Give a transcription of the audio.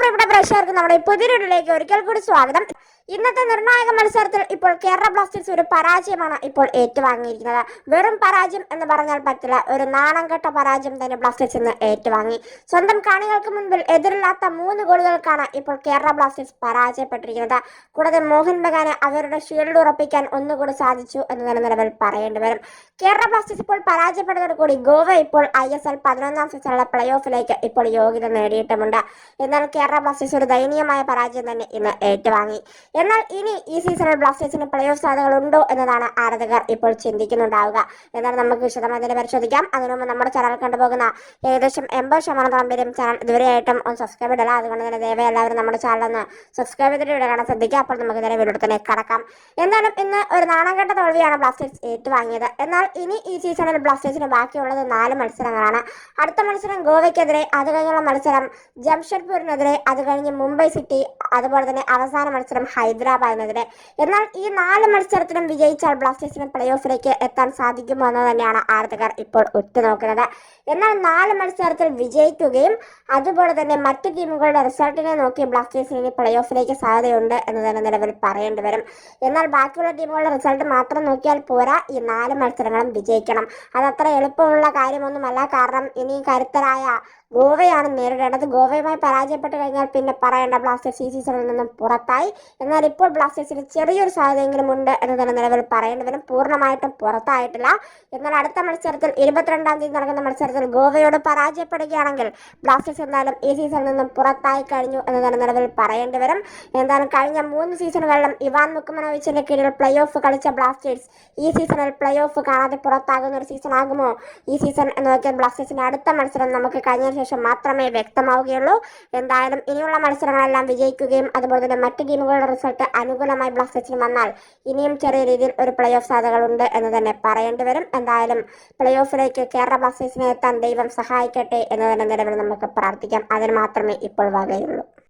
പ്രിയപ്പെട്ട പ്രേക്ഷകർക്ക് നമ്മുടെ പുതിയ വീഡിയോയിലേക്ക് ഒരിക്കൽ കൂടി സ്വാഗതം. ഇന്നത്തെ നിർണായക മത്സരത്തിൽ ഇപ്പോൾ കേരള ബ്ലാസ്റ്റേഴ്സ് ഒരു പരാജയമാണ് ഇപ്പോൾ ഏറ്റുവാങ്ങിയിരിക്കുന്നത്. വെറും പരാജയം എന്ന് പറഞ്ഞാൽ പറ്റില്ല. ഒരു നാണം കെട്ട പരാജയം തന്നെ ബ്ലാസ്റ്റേഴ്സ് ഇന്ന് ഏറ്റുവാങ്ങി. സ്വന്തം കാണികൾക്ക് മുൻപിൽ എതിരില്ലാത്ത മൂന്ന് ഗോളുകൾക്കാണ് ഇപ്പോൾ കേരള ബ്ലാസ്റ്റേഴ്സ് പരാജയപ്പെട്ടിരിക്കുന്നത്. കൂടാതെ മോഹൻ ബഗാനെ അവരുടെ ഷീൽഡ് ഉറപ്പിക്കാൻ ഒന്നുകൂടി സാധിച്ചു എന്ന് തന്നെ നിലവിൽ പറയേണ്ടി വരും. കേരള ബ്ലാസ്റ്റേഴ്സ് ഇപ്പോൾ പരാജയപ്പെട്ടതോടുകൂടി ഗോവ ഇപ്പോൾ ഐ എസ് എൽ പതിനൊന്നാം സീസണിലെ പ്ലേ ഓഫിലേക്ക് ഇപ്പോൾ യോഗ്യത നേടിയിട്ടുമുണ്ട്. എന്നാൽ കേരള ബ്ലാസ്റ്റേഴ്സ് ഒരു ദയനീയമായ പരാജയം തന്നെ ഇന്ന് ഏറ്റുവാങ്ങി. എന്നാൽ ഇനി ഈ സീസണിൽ ബ്ലാസ്റ്റേഴ്സിന് പ്ലേ ഓഫ് സാധ്യതകൾ ഉണ്ടോ എന്നതാണ് ആരാധകർ ഇപ്പോൾ ചിന്തിക്കുന്നുണ്ടാവുക. എന്നാൽ നമുക്ക് വിശദമായി തന്നെ പരിശോധിക്കാം. അതിനു മുമ്പ് നമ്മുടെ ചാനൽ കണ്ടുപോകുന്ന ഏകദേശം എൺപത് ശതമാനത്തോളം പേരും ചാനൽ ഇതുവരെയായിട്ടും ഒന്ന് സബ്സ്ക്രൈബ് ഇടില്ല അതുകൊണ്ട് തന്നെ ദയവായി എല്ലാവരും നമ്മുടെ ചാനൽ ഒന്ന് സബ്സ്ക്രൈബ് ചെയ്തിട്ട് ഇവിടെ കാണാൻ ശ്രദ്ധിക്കുക. അപ്പോൾ നമുക്ക് ഇതിനെ വീഡിയോ തന്നെ കടക്കാം. എന്തായാലും ഇന്ന് ഒരു നാണംകെട്ട തോൽവിയാണ് ബ്ലാസ്റ്റേഴ്സ് ഏറ്റുവാങ്ങിയത്. എന്നാൽ ഇനി ഈ സീസണിൽ ബ്ലാസ്റ്റേഴ്സിന് ബാക്കിയുള്ളത് നാല് മത്സരങ്ങളാണ്. അടുത്ത മത്സരം ഗോവയ്ക്കെതിരെ അത് കഴിഞ്ഞുള്ള മത്സരം ജംഷഡ്പൂരിനെതിരെ അത് കഴിഞ്ഞ് മുംബൈ സിറ്റി അതുപോലെ തന്നെ അവസാന മത്സരം ഹൈദരാബാദിനെതിരെ. എന്നാൽ ഈ നാല് മത്സരത്തിലും വിജയിച്ചാൽ ബ്ലാസ്റ്റേഴ്സിന് പ്ലേ ഓഫിലേക്ക് എത്താൻ സാധിക്കുമോ എന്ന് തന്നെയാണ് ആരാധകർ ഇപ്പോൾ ഉറ്റുനോക്കുന്നത്. എന്നാൽ നാല് മത്സരത്തിൽ വിജയിക്കുകയും അതുപോലെ തന്നെ മറ്റു ടീമുകളുടെ റിസൾട്ടിനെ നോക്കി ബ്ലാസ്റ്റേഴ്സിന് പ്ലേ ഓഫിലേക്ക് സാധ്യതയുണ്ട് എന്ന് തന്നെ നിലവിൽ പറയേണ്ടി വരും. എന്നാൽ ബാക്കിയുള്ള ടീമുകളുടെ റിസൾട്ട് മാത്രം നോക്കിയാൽ പോരാ ഈ നാല് മത്സരങ്ങളും വിജയിക്കണം. അതത്ര എളുപ്പമുള്ള കാര്യമൊന്നുമല്ല. കാരണം ഇനി കരുത്തരായ ഗോവയാണ് നേരിടേണ്ടത്. ഗോവയുമായി പരാജയപ്പെട്ട് കഴിഞ്ഞാൽ പിന്നെ പറയേണ്ട ബ്ലാസ്റ്റേഴ്സ് ഈ സീസണിൽ നിന്നും പുറത്തായി. എന്നാൽ ഇപ്പോൾ ബ്ലാസ്റ്റേഴ്സിന് ചെറിയൊരു സാധ്യതയെങ്കിലും ഉണ്ട് എന്ന് തന്നെ നിലവിൽ പറയേണ്ടി പൂർണമായിട്ടും പുറത്തായിട്ടില്ല. എന്നാൽ അടുത്ത മത്സരത്തിൽ ഇരുപത്തിരണ്ടാം തീയതി നടക്കുന്ന മത്സരത്തിൽ ഗോവയോട് പരാജയപ്പെടുകയാണെങ്കിൽ ബ്ലാസ്റ്റേഴ്സ് എന്തായാലും ഈ സീസണിൽ നിന്നും പുറത്തായി കഴിഞ്ഞു എന്ന് തന്നെ നിലവിൽ പറയേണ്ടി വരും. എന്തായാലും കഴിഞ്ഞ മൂന്ന് സീസണുകളിലും ഇവാൻ മുക്കുമനോവിച്ചിന്റെ കീഴിൽ പ്ലേ ഓഫ് കളിച്ച ബ്ലാസ്റ്റേഴ്സ് ഈ സീസണിൽ പ്ലേ ഓഫ് കാണാതെ പുറത്താകുന്ന ഒരു സീസൺ ആകുമോ? ഈ സീസൺ എന്ന് നോക്കിയാൽ ബ്ലാസ്റ്റേഴ്സിന്റെ അടുത്ത മത്സരം നമുക്ക് കഴിഞ്ഞതിന് ശേഷം മാത്രമേ വ്യക്തമാവുകയുള്ളൂ. എന്തായാലും ഇനിയുള്ള മത്സരങ്ങളെല്ലാം വിജയിക്കുകയും അതുപോലെ തന്നെ മറ്റ് ടീമുകളുടെ റിസൾട്ട് അനുകൂലമായി ബ്ലാസ്റ്റേഴ്സിന് വന്നാൽ ഇനിയും ചെറിയ രീതിയിൽ ഒരു പ്ലേ ഓഫ് സാധ്യതകളുണ്ട് എന്ന് തന്നെ പറയേണ്ടി വരും. എന്തായാലും പ്ലേ ഓഫിലേക്ക് കേരള ബ്ലാസ്റ്റേഴ്സിനെ എത്താൻ ദൈവം സഹായിക്കട്ടെ എന്ന് തന്നെ നിലവിൽ നമുക്ക് പ്രാർത്ഥിക്കാം. അതിന് മാത്രമേ ഇപ്പോൾ വകയുള്ളൂ.